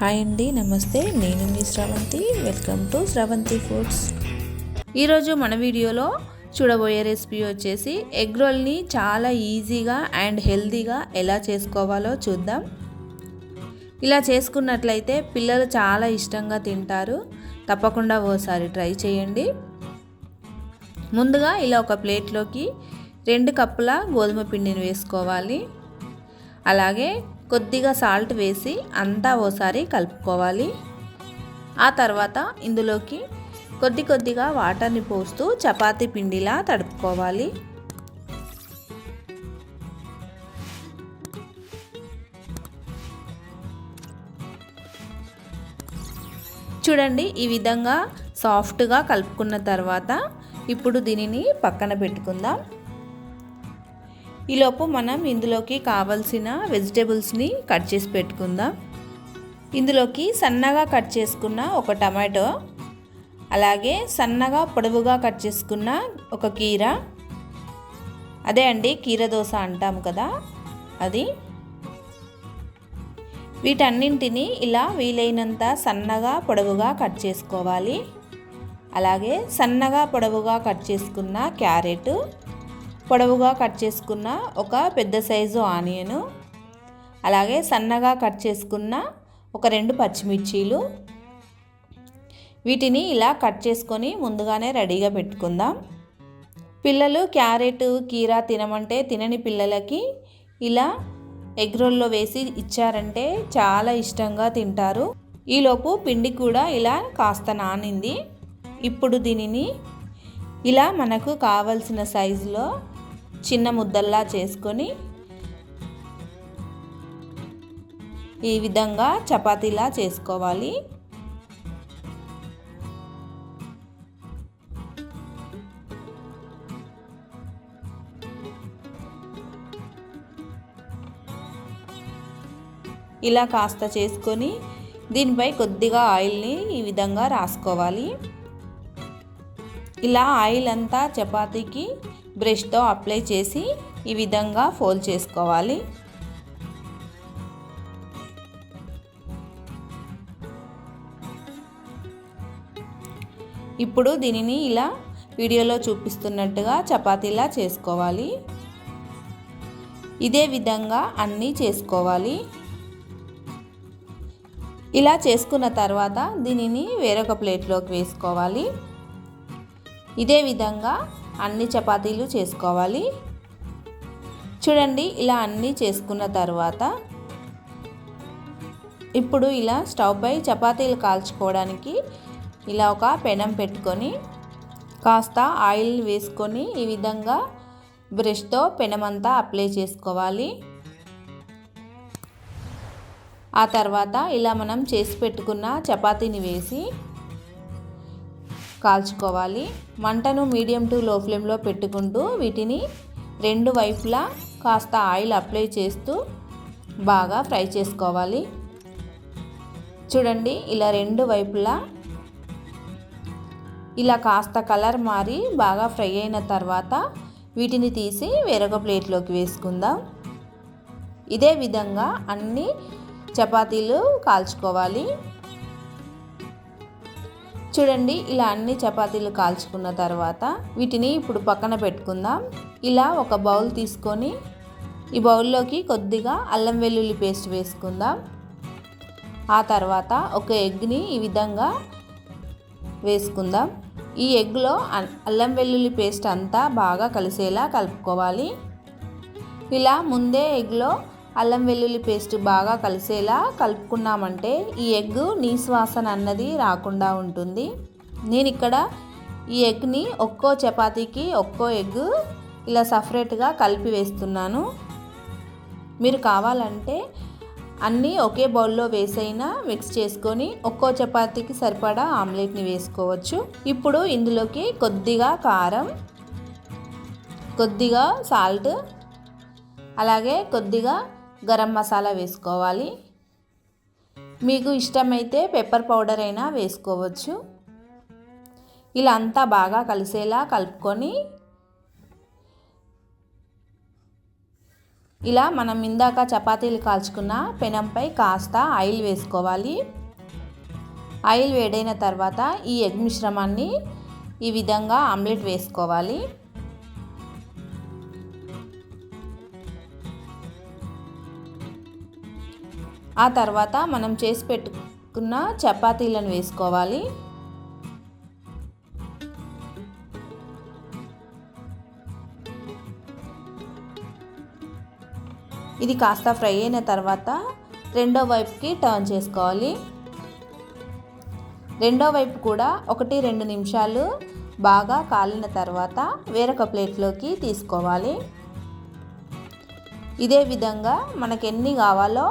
Hi అండి నమస్తే. నేను మీ Sravanthi. Welcome to Sravanthi foods ఈరోజు మన వీడియోలో చూడబోయే రెసిపీ వచ్చేసి ఎగ్ రోల్ని చాలా ఈజీగా అండ్ హెల్తీగా ఎలా చేసుకోవాలో చూద్దాం. ఇలా చేసుకున్నట్లయితే పిల్లలు చాలా ఇష్టంగా తింటారు. తప్పకుండా ఓసారి ట్రై చేయండి. ముందుగా ఇలా ఒక ప్లేట్లోకి రెండు కప్పుల గోధుమ పిండిని వేసుకోవాలి. అలాగే కొద్దిగా సాల్ట్ వేసి అంతా ఓసారి కలుపుకోవాలి. ఆ తర్వాత ఇందులోకి కొద్ది కొద్దిగా వాటర్ని పోస్తూ చపాతీ పిండిలా తడుపుకోవాలి. చూడండి ఈ విధంగా సాఫ్ట్గా కలుపుకున్న తర్వాత ఇప్పుడు దీనిని పక్కన పెట్టుకుందాం. ఈలోపు మనం ఇందులోకి కావలసిన వెజిటేబుల్స్ని కట్ చేసి పెట్టుకుందాం. ఇందులోకి సన్నగా కట్ చేసుకున్న ఒక టమాటో అలాగే సన్నగా పొడవుగా కట్ చేసుకున్న ఒక కీర. అదే అండి కీర దోశ అంటాం కదా అది. వీటన్నింటినీ ఇలా వీలైనంత సన్నగా పొడవుగా కట్ చేసుకోవాలి. అలాగే సన్నగా పొడవుగా కట్ చేసుకున్న క్యారెట్ పొడవుగా కట్ చేసుకున్న ఒక పెద్ద సైజు ఆనియను అలాగే సన్నగా కట్ చేసుకున్న ఒక రెండు పచ్చిమిర్చీలు. వీటిని ఇలా కట్ చేసుకొని ముందుగానే రెడీగా పెట్టుకుందాం. పిల్లలు క్యారెట్ కీరా తినమంటే తినని పిల్లలకి ఇలా ఎగ్ రోల్లో వేసి ఇచ్చారంటే చాలా ఇష్టంగా తింటారు. ఈలోపు పిండి కూడా ఇలా కాస్త నానింది. ఇప్పుడు దీనిని ఇలా మనకు కావలసిన సైజులో చిన్న ముద్దల్లా చేసుకొని ఈ విధంగా చపాతీలా చేసుకోవాలి. ఇలా కాస్త చేసుకొని దీనిపై కొద్దిగా ఆయిల్ని ఈ విధంగా రాసుకోవాలి. ఇలా ఆయిల్ అంతా చపాతీకి బ్రష్తో అప్లై చేసి ఈ విధంగా ఫోల్డ్ చేసుకోవాలి. ఇప్పుడు దీనిని ఇలా వీడియోలో చూపిస్తున్నట్టుగా చపాతీలా చేసుకోవాలి. ఇదే విధంగా అన్నీ చేసుకోవాలి. ఇలా చేసుకున్న తర్వాత దీనిని వేరొక ప్లేట్లోకి వేసుకోవాలి. ఇదే విధంగా అన్ని చపాతీలు చేసుకోవాలి. చూడండి ఇలా అన్నీ చేసుకున్న తర్వాత ఇప్పుడు ఇలా స్టవ్ పై చపాతీలు కాల్చుకోవడానికి ఇలా ఒక పెనం పెట్టుకొని కాస్త ఆయిల్ వేసుకొని ఈ విధంగా బ్రష్తో పెనమంతా అప్లై చేసుకోవాలి. ఆ తర్వాత ఇలా మనం చేసి పెట్టుకున్న చపాతీని వేసి కాల్చుకోవాలి. మంటను మీడియం టు లో ఫ్లేమ్లో పెట్టుకుంటూ వీటిని రెండు వైపులా కాస్త ఆయిల్ అప్లై చేస్తూ బాగా ఫ్రై చేసుకోవాలి. చూడండి ఇలా రెండు వైపులా ఇలా కాస్త కలర్ మారి బాగా ఫ్రై అయిన తర్వాత వీటిని తీసి వేరొక ప్లేట్లోకి వేసుకుందాం. ఇదే విధంగా అన్ని చపాతీలు కాల్చుకోవాలి. చూడండి ఇలా అన్ని చపాతీలు కాల్చుకున్న తర్వాత వీటిని ఇప్పుడు పక్కన పెట్టుకుందాం. ఇలా ఒక బౌల్ తీసుకొని ఈ బౌల్లోకి కొద్దిగా అల్లం వెల్లుల్లి పేస్ట్ వేసుకుందాం. ఆ తర్వాత ఒక ఎగ్ని ఈ విధంగా వేసుకుందాం. ఈ ఎగ్లో అల్లం వెల్లుల్లి పేస్ట్ అంతా బాగా కలిసేలా కలుపుకోవాలి. ఇలా ముందే ఎగ్లో అల్లం వెల్లుల్లి పేస్ట్ బాగా కలిసేలా కలుపుకున్నామంటే ఈ ఎగ్ నీస్వాసన అన్నది రాకుండా ఉంటుంది. నేను ఇక్కడ ఈ ఎగ్ని ఒక్కో చపాతీకి ఒక్కో ఎగ్ ఇలా సపరేట్గా కలిపి వేస్తున్నాను. మీరు కావాలంటే అన్నీ ఒకే బౌల్లో వేసైనా మిక్స్ చేసుకొని ఒక్కో చపాతీకి సరిపడా ఆమ్లెట్ని వేసుకోవచ్చు. ఇప్పుడు ఇందులోకి కొద్దిగా కారం కొద్దిగా సాల్ట్ అలాగే కొద్దిగా గరం మసాలా వేసుకోవాలి. మీకు ఇష్టమైతే పెప్పర్ పౌడర్ అయినా వేసుకోవచ్చు. ఇలా అంతా బాగా కలిసేలా కలుపుకొని ఇలా మనం ఇందాక చపాతీలు కాల్చుకున్న పెనంపై కాస్త ఆయిల్ వేసుకోవాలి. ఆయిల్ వేడైన తర్వాత ఈ ఎగ్ మిశ్రమాన్ని ఈ విధంగా ఆమ్లెట్ వేసుకోవాలి. ఆ తర్వాత మనం చేసి పెట్టుకున్న చపాతీలను వేసుకోవాలి. ఇది కాస్త ఫ్రై అయిన తర్వాత రెండో వైపుకి టర్న్ చేసుకోవాలి. రెండో వైపు కూడా ఒకటి రెండు నిమిషాలు బాగా కాలిన తర్వాత వేరొక ప్లేట్లోకి తీసుకోవాలి. ఇదే విధంగా మనకు ఎన్ని కావాలో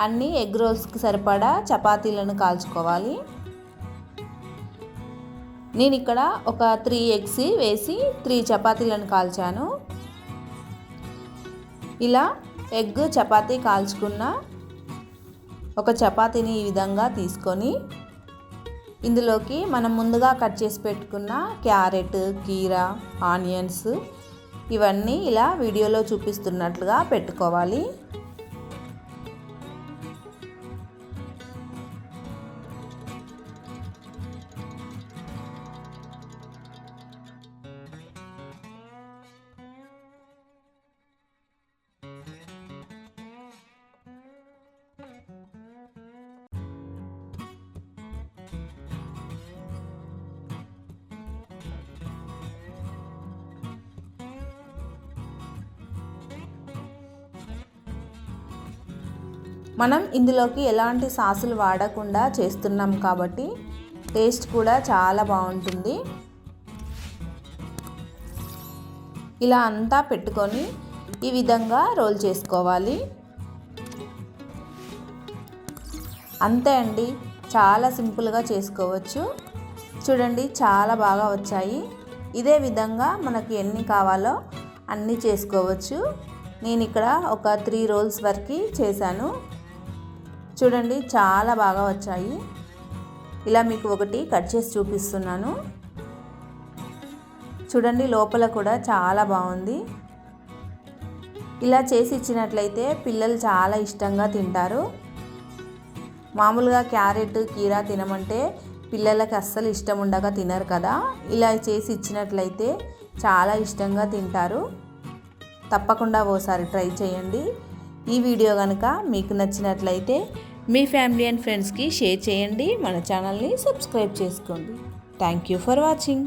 అన్ని ఎగ్ రోల్స్కి సరిపడా చపాతీలను కాల్చుకోవాలి. నేను ఇక్కడ ఒక త్రీ ఎగ్స్ వేసి త్రీ చపాతీలను కాల్చాను. ఇలా ఎగ్ చపాతీ కాల్చుకున్న ఒక చపాతీని ఈ విధంగా తీసుకొని ఇందులోకి మనం ముందుగా కట్ చేసి పెట్టుకున్న క్యారెట్ కీరా ఆనియన్స్ ఇవన్నీ ఇలా వీడియోలో చూపిస్తున్నట్లుగా పెట్టుకోవాలి. మనం ఇందులోకి ఎలాంటి సాసులు వాడకుండా చేస్తున్నాం కాబట్టి టేస్ట్ కూడా చాలా బాగుంటుంది. ఇలా అంతా పెట్టుకొని ఈ విధంగా రోల్ చేసుకోవాలి. అంతే అండి చాలా సింపుల్గా చేసుకోవచ్చు. చూడండి చాలా బాగా వచ్చాయి. ఇదే విధంగా మనకి ఎన్ని కావాలో అన్నీ చేసుకోవచ్చు. నేను ఇక్కడ ఒక త్రీ రోల్స్ వరకు చేశాను. చూడండి చాలా బాగా వచ్చాయి. ఇలా మీకు ఒకటి కట్ చేసి చూపిస్తున్నాను. చూడండి లోపల కూడా చాలా బాగుంది. ఇలా చేసి ఇచ్చినట్లయితే పిల్లలు చాలా ఇష్టంగా తింటారు. మామూలుగా క్యారెట్ కీరా తినమంటే పిల్లలకి అస్సలు ఇష్టం ఉండగా తినరు కదా. ఇలా చేసి ఇచ్చినట్లయితే చాలా ఇష్టంగా తింటారు. తప్పకుండా ఓసారి ట్రై చేయండి. ఈ వీడియో కనుక మీకు నచ్చినట్లయితే మీ ఫ్యామిలీ అండ్ ఫ్రెండ్స్కి షేర్ చేయండి మన ఛానల్ని సబ్స్క్రైబ్ చేసుకోండి. Thank you for watching